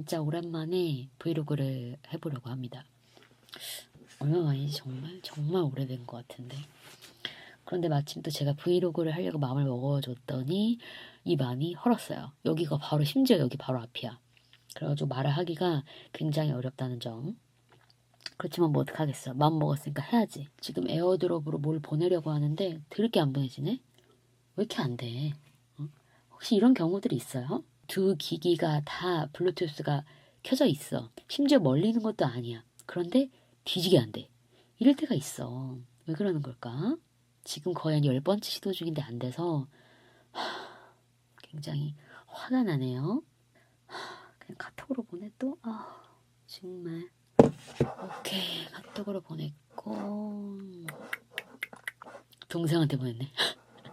진짜 오랜만에 브이로그를 해보려고 합니다. 얼마 만이지 정말 정말 오래된 것 같은데. 그런데 마침 또 제가 브이로그를 하려고 마음을 먹어줬더니 이 마음이 헐었어요. 여기가 바로 심지어 여기 바로 앞이야. 그래가지고 말을 하기가 굉장히 어렵다는 점. 그렇지만 뭐 어떡하겠어. 마음 먹었으니까 해야지. 지금 에어드롭으로 뭘 보내려고 하는데 드럽게 안 보내지네? 왜 이렇게 안 돼? 어? 혹시 이런 경우들이 있어요? 두 기기가 다 블루투스가 켜져 있어. 심지어 멀리 있는 것도 아니야. 그런데 뒤지게 안 돼. 이럴 때가 있어. 왜 그러는 걸까? 지금 거의 한 열 번째 시도 중인데 안 돼서 하, 굉장히 화가 나네요. 하, 그냥 카톡으로 보내 또 아, 정말 오케이 카톡으로 보냈고 동생한테 보냈네.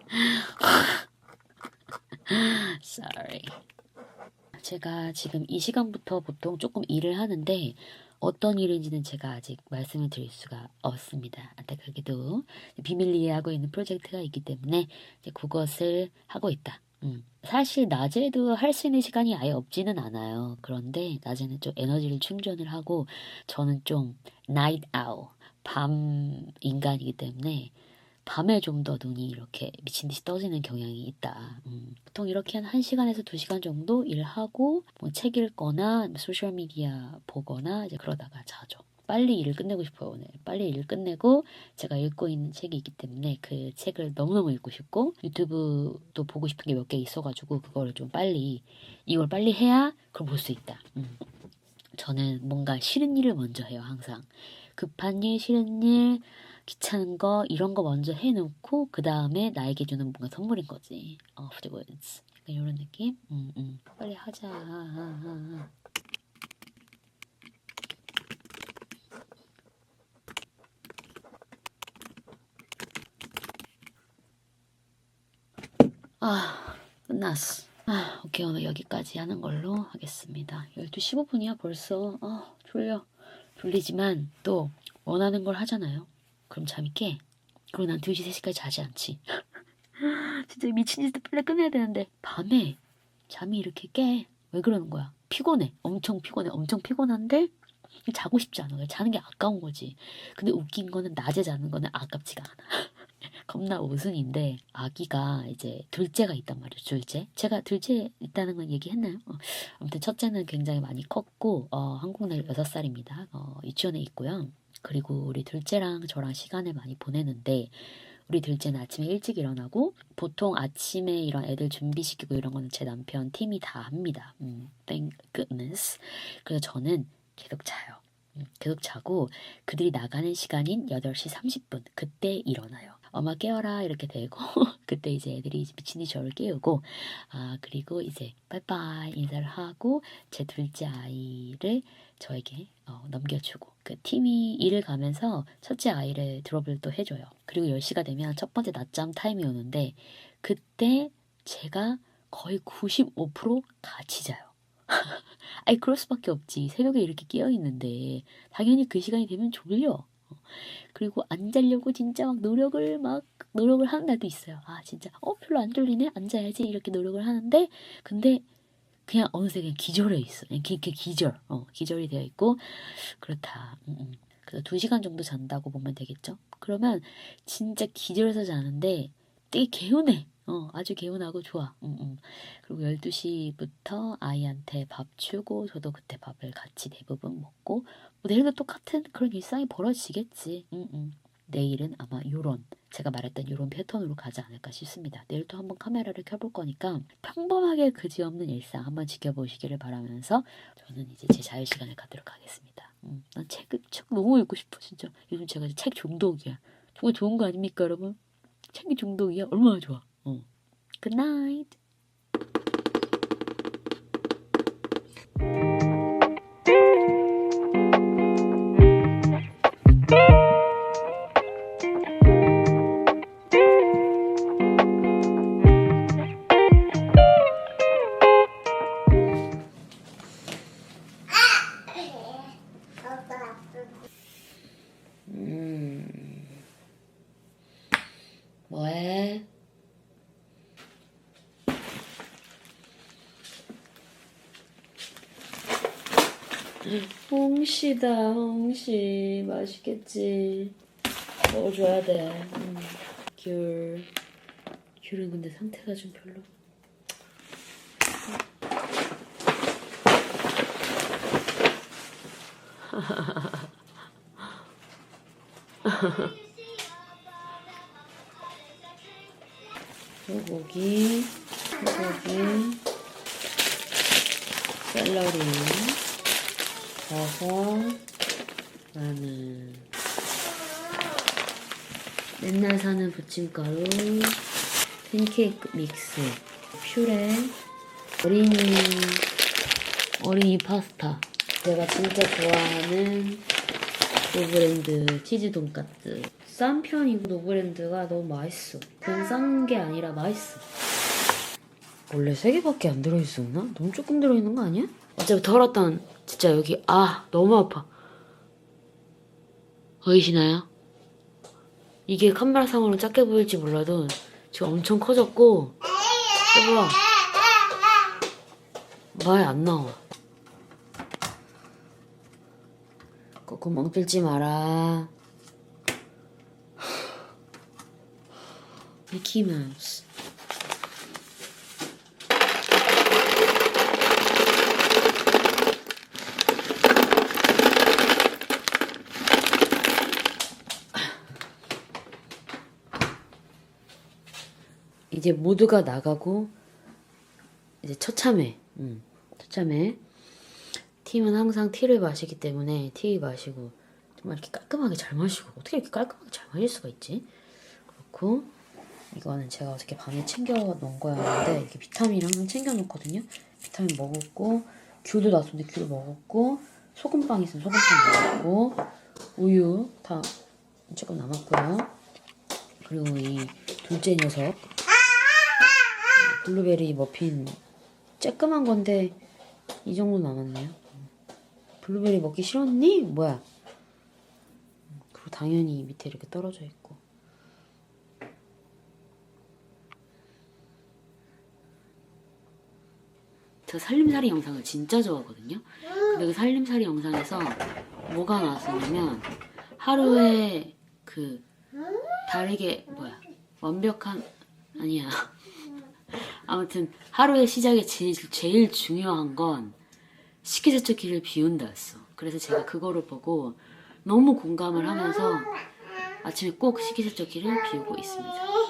Sorry. 제가 지금 이 시간부터 보통 조금 일을 하는데 어떤 일인지는 제가 아직 말씀을 드릴 수가 없습니다. 안타깝게도 비밀 리에 하고 있는 프로젝트가 있기 때문에 이제 그것을 하고 있다. 음. 사실 낮에도 할 수 있는 시간이 아예 없지는 않아요. 그런데 낮에는 좀 에너지를 충전을 하고 저는 좀 night 밤 인간이기 때문에 밤에 좀 더 눈이 이렇게 미친 듯이 떠지는 경향이 있다. 음, 보통 이렇게 한 1시간에서 2시간 정도 일하고 뭐 책 읽거나 소셜 미디어 보거나 이제 그러다가 자죠. 빨리 일을 끝내고 싶어요, 오늘. 빨리 일을 끝내고 제가 읽고 있는 책이 있기 때문에 그 책을 너무너무 읽고 싶고 유튜브도 보고 싶은 게 몇 개 있어가지고 그거를 좀 빨리 이걸 빨리 해야 그걸 볼 수 있다. 음. 저는 뭔가 싫은 일을 먼저 해요, 항상. 급한 일, 싫은 일, 귀찮은 거 이런 거 먼저 해놓고 그 다음에 나에게 주는 뭔가 선물인 거지. afterwards. 약간 이런 느낌? 음, 음. 빨리 하자. 아, 끝났어. 아, 오케이. 오늘 여기까지 하는 걸로 하겠습니다. 12시 15분이야, 벌써. 아, 졸려. 졸리지만 또 원하는 걸 하잖아요. 그럼 잠이 깨. 그리고 난 2시, 3시까지 자지 않지. 진짜 미친 짓을 빨리 끝내야 되는데 밤에 잠이 이렇게 깨. 왜 그러는 거야? 피곤해. 엄청 피곤해. 엄청 피곤한데 자고 싶지 않아. 자는 게 아까운 거지. 근데 웃긴 거는 낮에 자는 거는 아깝지가 않아. 겁나 우승인데 아기가 이제 둘째가 있단 말이죠. 둘째. 제가 둘째 있다는 건 얘기했나요? 어, 아무튼 첫째는 굉장히 많이 컸고 어, 한국 나이 6살입니다. 어, 유치원에 있고요. 그리고 우리 둘째랑 저랑 시간을 많이 보내는데 우리 둘째는 아침에 일찍 일어나고 보통 아침에 이런 애들 준비시키고 이런 거는 제 남편 팀이 다 합니다. 음, thank goodness. 그래서 저는 계속 자요. 음, 계속 자고 그들이 나가는 시간인 8시 30분 그때 일어나요. 엄마 깨워라 이렇게 되고 그때 이제 애들이 미친이 저를 깨우고 아 그리고 이제 빠이빠이 인사를 하고 제 둘째 아이를 저에게 어, 넘겨주고 그 팀이 일을 가면서 첫째 아이를 드롭을 또 해줘요. 그리고 10시가 되면 첫 번째 낮잠 타임이 오는데 그때 제가 거의 95% 같이 자요. 아니 그럴 수밖에 없지. 새벽에 이렇게 깨어 있는데 당연히 그 시간이 되면 졸려. 그리고 안 자려고 진짜 막 노력을 막 노력을 하는 날도 있어요. 아 진짜 어 별로 안 졸리네 안 자야지 이렇게 노력을 하는데 근데 그냥 어느새 그냥 기절해 있어. 그냥 기, 기, 기절 어 기절이 되어 있고 그렇다. 음, 음. 그래서 두 시간 정도 잔다고 보면 되겠죠. 그러면 진짜 기절해서 자는데 되게 개운해. 어, 아주 개운하고 좋아. 음, 음. 그리고 12시부터 아이한테 밥 주고, 저도 그때 밥을 같이 대부분 먹고, 뭐 내일도 똑같은 그런 일상이 벌어지겠지. 음, 음. 내일은 아마 요런, 제가 말했던 요런 패턴으로 가지 않을까 싶습니다. 내일 또 한번 카메라를 켜볼 거니까 평범하게 그지없는 일상 한번 지켜보시기를 바라면서 저는 이제 제 자유 시간을 갖도록 하겠습니다. 음, 난 책을 책 너무 읽고 싶어, 진짜. 요즘 제가 책 중독이야. 정말 좋은 거 아닙니까, 여러분? 책이 중독이야? 얼마나 좋아. 어. Good night. 홍시다 홍시. 맛있겠지. 먹어줘야 돼. 음. 귤. 귤은 근데 상태가 좀 별로. 소고기 소고기. 샐러리 버섯 마늘 맨날 사는 부침가루. 팬케이크 믹스. 퓨레. 어린이 어린이 파스타. 제가 진짜 좋아하는 노브랜드 치즈 돈까스. 싼 편이고 노브랜드가 너무 맛있어. 그냥 싼 게 아니라 맛있어. 원래 3개밖에 안 들어있었나? 너무 조금 들어있는 거 아니야? 어차피 털었던 진짜 여기 아 너무 아파 보이시나요? 이게 카메라상으로 작게 보일지 몰라도 지금 엄청 커졌고 여보야 말안 나와. 그 구멍 뚫지 마라. 미키마우스 이제 모두가 나가고 이제 처참해. 음, 처참해. 팀은 항상 티를 마시기 때문에 티 마시고 정말 이렇게 깔끔하게 잘 마시고 어떻게 이렇게 깔끔하게 잘 마실 수가 있지? 그렇고 이거는 제가 어저께 밤에 챙겨 놓은 거였는데 이렇게 비타민 항상 챙겨 놓거든요. 비타민 먹었고 귤도 놨었는데 귤 먹었고 소금빵 있으면 소금빵 먹었고 우유 다 조금 남았고요. 그리고 이 둘째 녀석 블루베리 머핀 쬐끄만 건데 이 정도 남았네요. 블루베리 먹기 싫었니? 뭐야? 그리고 당연히 밑에 이렇게 떨어져 있고. 저 살림살이 영상을 진짜 좋아하거든요. 근데 그 살림살이 영상에서 뭐가 나왔었냐면 하루에 그 다르게 뭐야 완벽한 아니야 아무튼 하루의 시작에 제일, 제일 중요한 건 식기세척기를 비운다였어. 그래서 제가 그거를 보고 너무 공감을 하면서 아침에 꼭 식기세척기를 비우고 있습니다.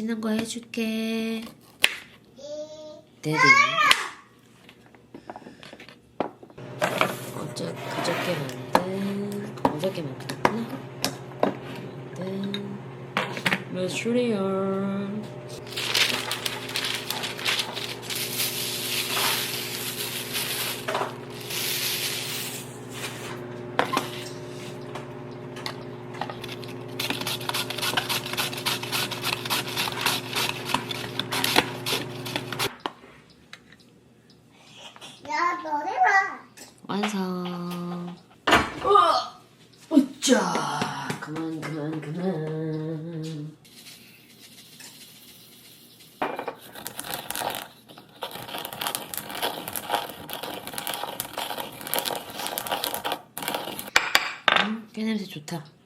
맛있는 거 해줄게. 네네. 어제 그저께 만든 어저께 만들었구나. 만든 메추리알. bonita.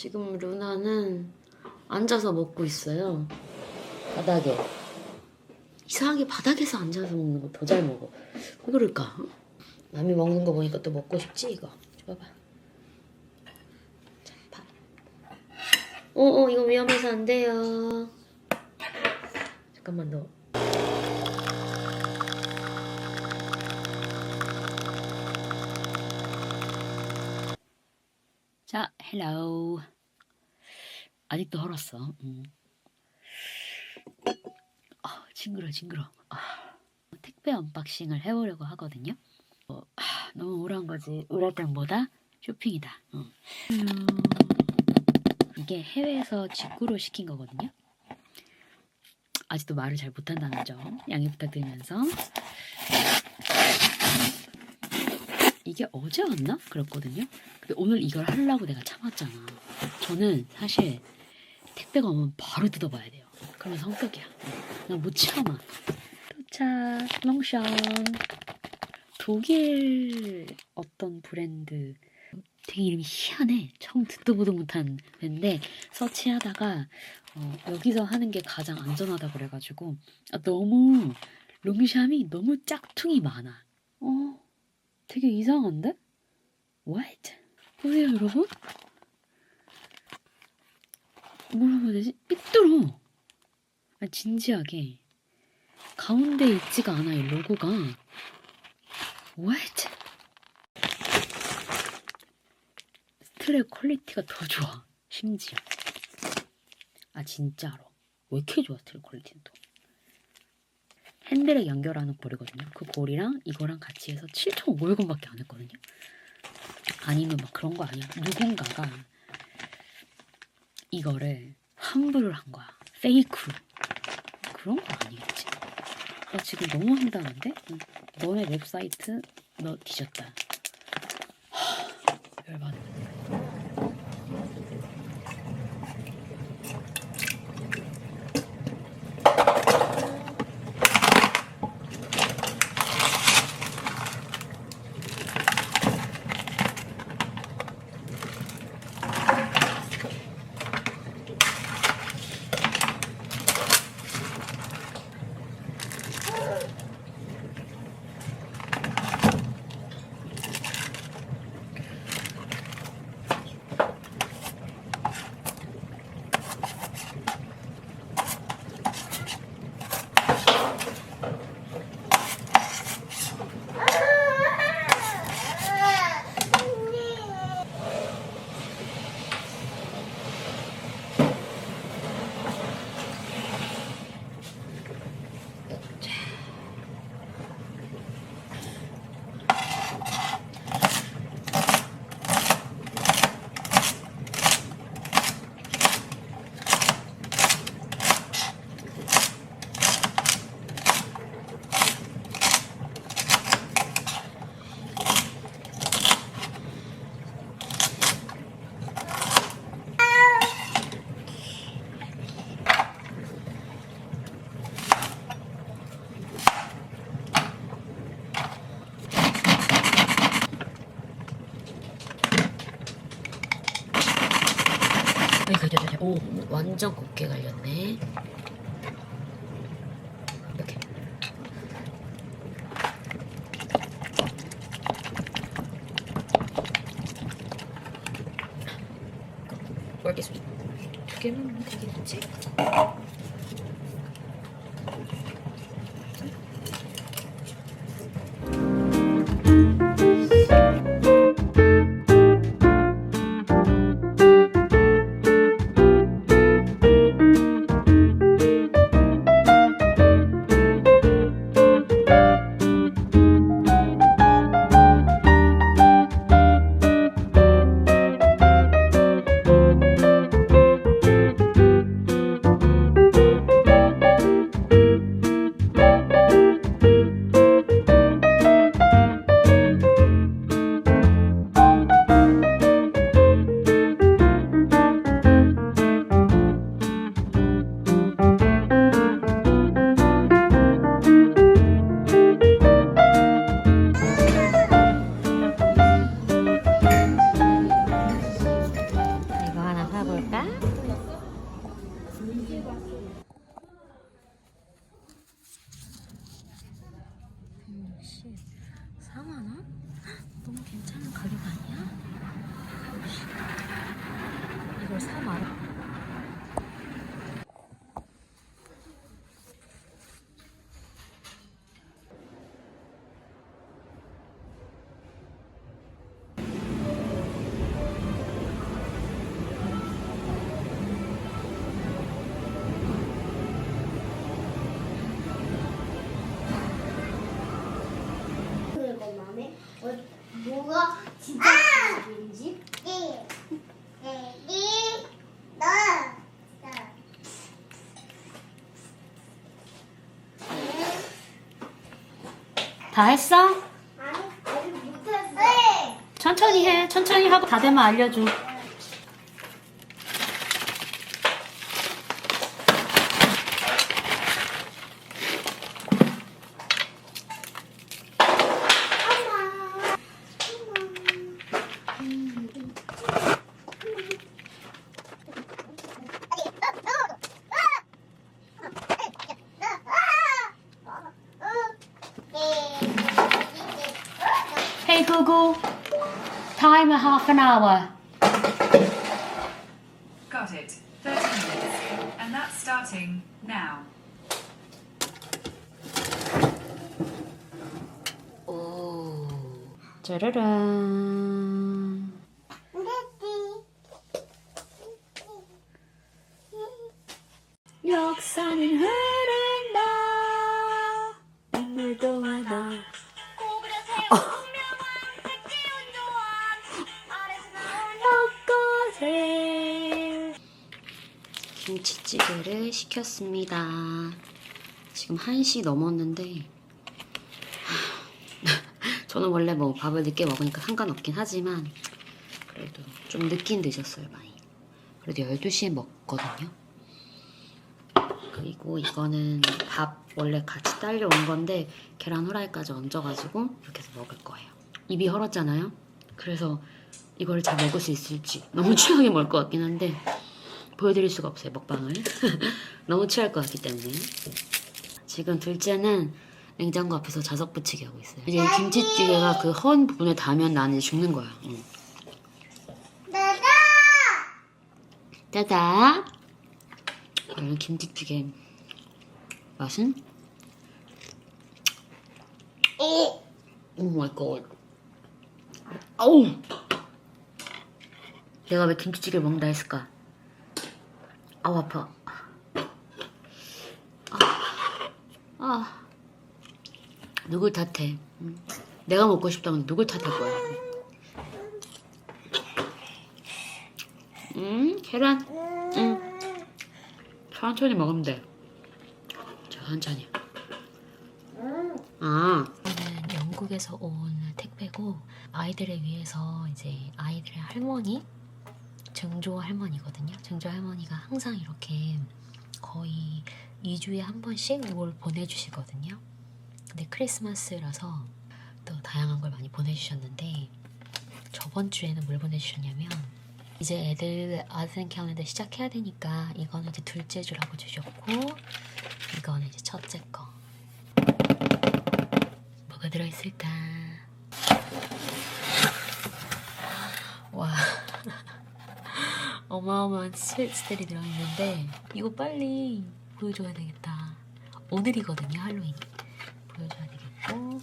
지금 루나는 앉아서 먹고 있어요. 바닥에. 이상하게 바닥에서 앉아서 먹는 거 더 잘 먹어. 왜 그럴까? 남이 먹는 거 보니까 또 먹고 싶지 이거. 줘봐. 자, 밥. 어, 어, 이거 위험해서 안 돼요. 잠깐만 너. 자, 헬로. 아직도 헐었어. 음. 아, 징그러, 징그러. 아, 택배 언박싱을 해보려고 하거든요. 어, 아, 너무 우울한 거지. 우울할 때보다 쇼핑이다. 어. 음, 이게 해외에서 직구로 시킨 거거든요. 아직도 말을 잘 못한다는 점 양해 부탁드리면서 이게 어제 왔나? 그랬거든요. 근데 오늘 이걸 하려고 내가 참았잖아. 저는 사실 택배가 오면 바로 뜯어봐야 돼요. 그런 성격이야. 난 못 참아. 도착, 롱션. 독일 어떤 브랜드. 되게 이름이 희한해. 처음 듣도 보도 못한 밴데 서치하다가 어, 여기서 하는 게 가장 안전하다 그래가지고 아, 너무 롱샴이 너무 짝퉁이 많아. 어, 되게 이상한데? What? 보세요 여러분. 뭐라고 해야 되지? 삐뚤어. 아, 진지하게 가운데 있지가 않아 이 로고가. What? 스트랩 퀄리티가 더 좋아. 심지어. 아 진짜로. 왜 이렇게 좋아 스트랩 퀄리티는 또. 핸들에 연결하는 고리거든요. 그 고리랑 이거랑 같이 해서 7,500원밖에 안 했거든요. 아니면 막 그런 거 아니야. 누군가가 이거를 환불을 한 거야. 페이크로. 그런 거 아니겠지. 나 지금 너무 황당한데? 응. 너네 웹사이트 너 뒤졌다. 하, 열받네. 두 개만 되겠지? 다 했어? 아직 못했어. 천천히 해. 천천히 하고 다 되면 알려줘. Half an hour. Got it. 30 minutes. And that's starting now. 오. 짜 김치찌개를 시켰습니다. 지금 1시 넘었는데 하, 저는 원래 뭐 밥을 늦게 먹으니까 상관없긴 하지만 그래도 좀 늦긴 늦었어요 많이. 그래도 12시에 먹거든요. 그리고 이거는 밥 원래 같이 딸려온 건데 계란 후라이까지 얹어가지고 이렇게 해서 먹을 거예요. 입이 헐었잖아요. 그래서 이걸 잘 먹을 수 있을지 너무 취하게 먹을 것 같긴 한데 보여드릴 수가 없어요 먹방을 너무 취할 것 같기 때문에 지금 둘째는 냉장고 앞에서 자석 붙이기 하고 있어요 이제 이 김치찌개가 그 헌 부분에 닿으면 나는 죽는 거야 응. 짜다 과연 김치찌개 맛은? 오! 오 마이 갓 아우 내가 왜 김치찌개를 먹는다 했을까? 아우 아파. 아, 아. 누굴 탓해? 응? 내가 먹고 싶다면 누굴 탓할 거야? 음, 계란. 응. 천천히 먹으면 돼. 자, 천천히. 아. 영국에서 온 택배고 아이들을 위해서 이제 아이들의 할머니 증조 할머니거든요. 증조 할머니가 항상 이렇게 거의 2주에 한 번씩 뭘 보내주시거든요. 근데 크리스마스라서 또 다양한 걸 많이 보내주셨는데 저번 주에는 뭘 보내주셨냐면 이제 애들 아드벤 캘린더 시작해야 되니까 이거는 이제 둘째 주라고 주셨고 이거는 이제 첫째 거 뭐가 들어있을까? 와 어마어마한 스위트들이 들어있는데 이거 빨리 보여줘야 되겠다. 오늘이거든요 할로윈이. 보여줘야 되겠고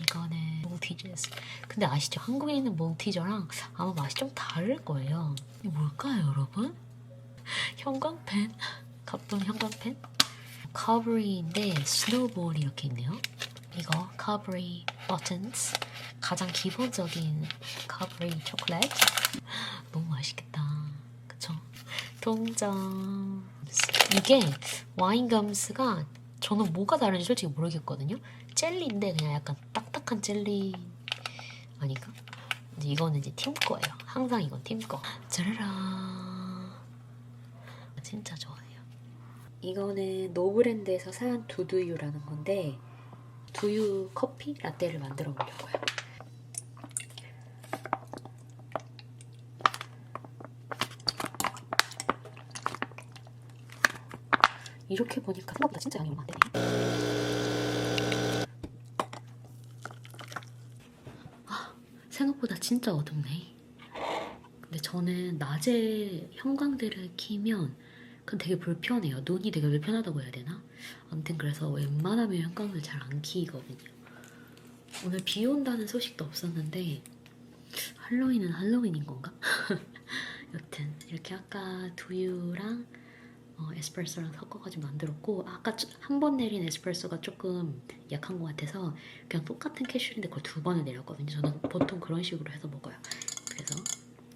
이거는 몰티저스. 근데 아시죠? 한국에 있는 몰티저랑 아마 맛이 좀 다를 거예요. 이게 뭘까요 여러분? 형광펜? 가쁜 형광펜? 커브리인데 스노우볼이 이렇게 있네요. 이거 커브리 버튼스 가장 기본적인 커브리 초콜릿 맛있겠다. 그쵸? 동전. 이게 와인 감스가 저는 뭐가 다른지 솔직히 모르겠거든요. 젤리인데 그냥 약간 딱딱한 젤리 아닌가? 이제 이거는 이제 팀 거예요. 항상 이건 팀 거. 짜라라. 진짜 좋아해요. 이거는 노브랜드에서 산 두두유라는 건데 두유 커피 라떼를 만들어 보려고요. 이렇게 보니까 생각보다 진짜 양이 얼마 안 되네. 아, 생각보다 진짜 어둡네. 근데 저는 낮에 형광등을 키면 그건 되게 불편해요. 눈이 되게 불편하다고 해야 되나? 아무튼 그래서 웬만하면 형광등 잘 안 키거든요. 오늘 비 온다는 소식도 없었는데 할로윈은 할로윈인 건가? 여튼 이렇게 아까 두유랑 어, 에스프레소랑 섞어가지고 만들었고 아까 한 번 내린 에스프레소가 조금 약한 것 같아서 그냥 똑같은 캐슐인데 그걸 두 번을 내렸거든요. 저는 보통 그런 식으로 해서 먹어요. 그래서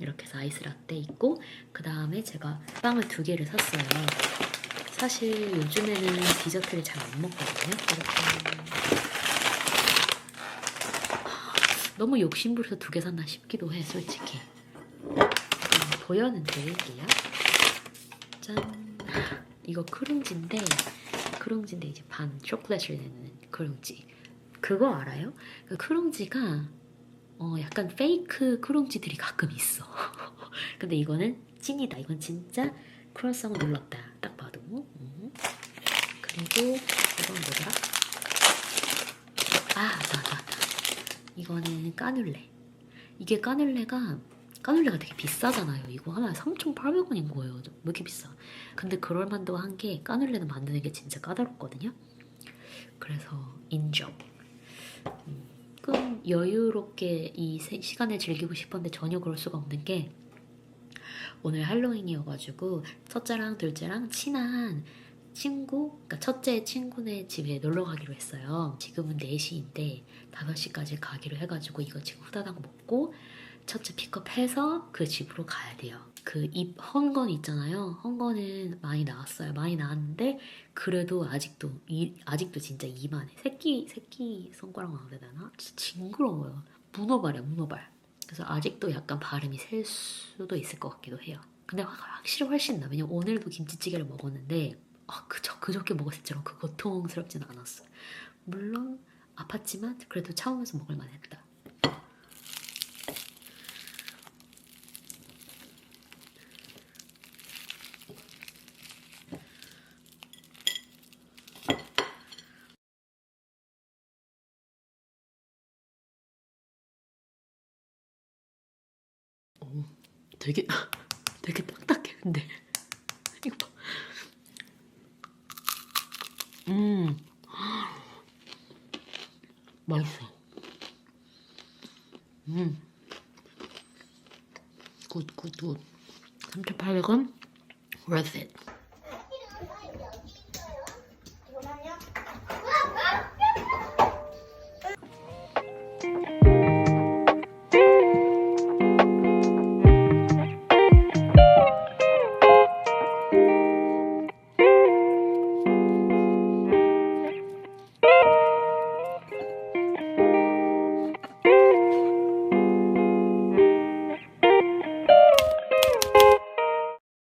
이렇게 해서 아이스 라떼 있고 그 다음에 제가 빵을 두 개를 샀어요. 사실 요즘에는 디저트를 잘 안 먹거든요. 이렇게 너무 욕심부려서 두 개 샀나 싶기도 해, 솔직히. 음, 보여는 드릴게요. 짠. 이거 크룽지인데, 크룽지인데 이제 반 초콜릿을 내는 크룽지. 그거 알아요? 그 크룽지가 어, 약간 페이크 크룽지들이 가끔 있어. 근데 이거는 찐이다. 이건 진짜 크루아상을 눌렀다. 딱 봐도. 음. 그리고 이건 뭐더라? 아. 맞아. 이거는 까눌레. 이게 까눌레가 까눌레가 되게 비싸잖아요. 이거 하나에 3,800원인 거예요. 왜 이렇게 비싸? 근데 그럴 만도 한게 까눌레는 만드는 게 진짜 까다롭거든요. 그래서 인정. 음, 조금 여유롭게 이 세- 시간을 즐기고 싶었는데 전혀 그럴 수가 없는 게 오늘 할로윈이어가지고 첫째랑 둘째랑 친한 친구, 그러니까 첫째 친구네 집에 놀러 가기로 했어요. 지금은 4시인데 5시까지 가기로 해가지고 이거 지금 후다닥 먹고 첫째 픽업해서 그 집으로 가야 돼요. 그입 헌건 있잖아요. 헌건은 많이 나왔어요. 많이 나왔는데 그래도 아직도 이 아직도 진짜 이만해. 새끼 새끼 손가락 나와야 되나? 진짜 징그러워요. 문어발이야 문어발. 그래서 아직도 약간 발음이 셀 수도 있을 것 같기도 해요. 근데 확- 확실히 훨씬 나. 왜냐면 오늘도 김치찌개를 먹었는데 아, 그저 그저께 먹었을 때처럼 그 고통스럽진 않았어. 물론 아팠지만 그래도 참으면서 먹을 만했다. 오, 되게 되게 딱딱해 근데. 이거 봐. 음. 맛있어. 음. 굿, 굿, 굿. 3,800원 worth it